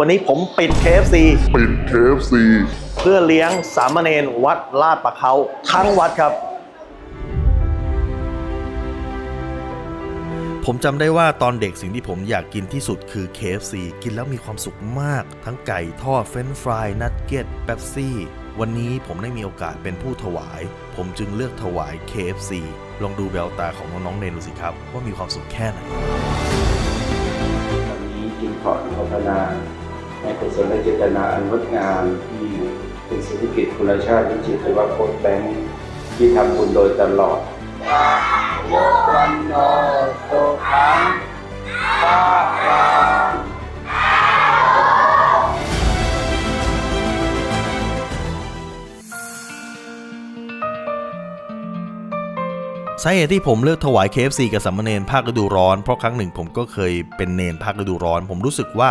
วันนี้ผมปิด KFC ปิด KFC เพื่อเลี้ยงสามเณรวัดลาดประเขาทั้งวัดครับ ผมจำได้ว่าตอนเด็กสิ่งที่ผมอยากกินที่สุดคือ KFC กินแล้วมีความสุขมาก ทั้งไก่ทอดเฟรนช์ฟราย นัทเก็ตเบปซี่ วันนี้ผมได้มีโอกาสเป็นผู้ถวาย ผมจึงเลือกถวาย KFC ลองดูแววตาของน้องๆเนนดูสิครับ ว่ามีความสุขแค่ไหนวันนี้จึงขออนุโมทนา ในกุศลและเจตนาอันงดงามที่เป็นเศรษฐกิจคุณชาติวิจิตรวัฒน์โคตแบงค์ที่ทำบุญโดยตลอด สาเหตุที่ผมเลือกถวาย KFC กับสามเณรภาคฤดูร้อน เพราะครั้งหนึ่งผมก็เคยเป็นเนนภาคฤดูร้อน ผมรู้สึกว่า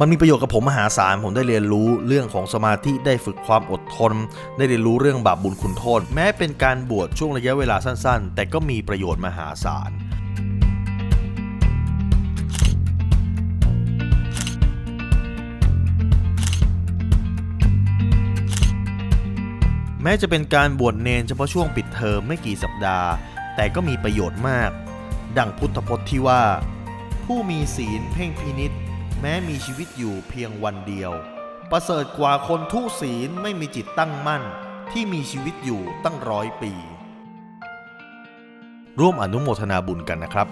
มันมีประโยชน์กับผมมหาศาลผมได้เรียนรู้เรื่องของสมาธิได้ฝึกความอดทน ได้เรียนรู้เรื่องบาปบุญคุณโทษ แม้เป็นการบวชช่วงระยะเวลาสั้น ๆ แต่ก็มีประโยชน์มหาศาล แม้จะเป็นการบวชเนนเฉพาะช่วงปิดเทอมไม่กี่สัปดาห์ แต่ก็มีประโยชน์มาก ดังพุทธพจน์ที่ว่า ผู้มีศีลเพ่งพินิษแม้มีชีวิตอยู่เพียงวันเดียว ประเสริฐกว่าคนทุศีลไม่มีจิตตั้งมั่น ที่มีชีวิตอยู่ตั้งร้อยปี ร่วมอนุโมทนาบุญกันนะครับ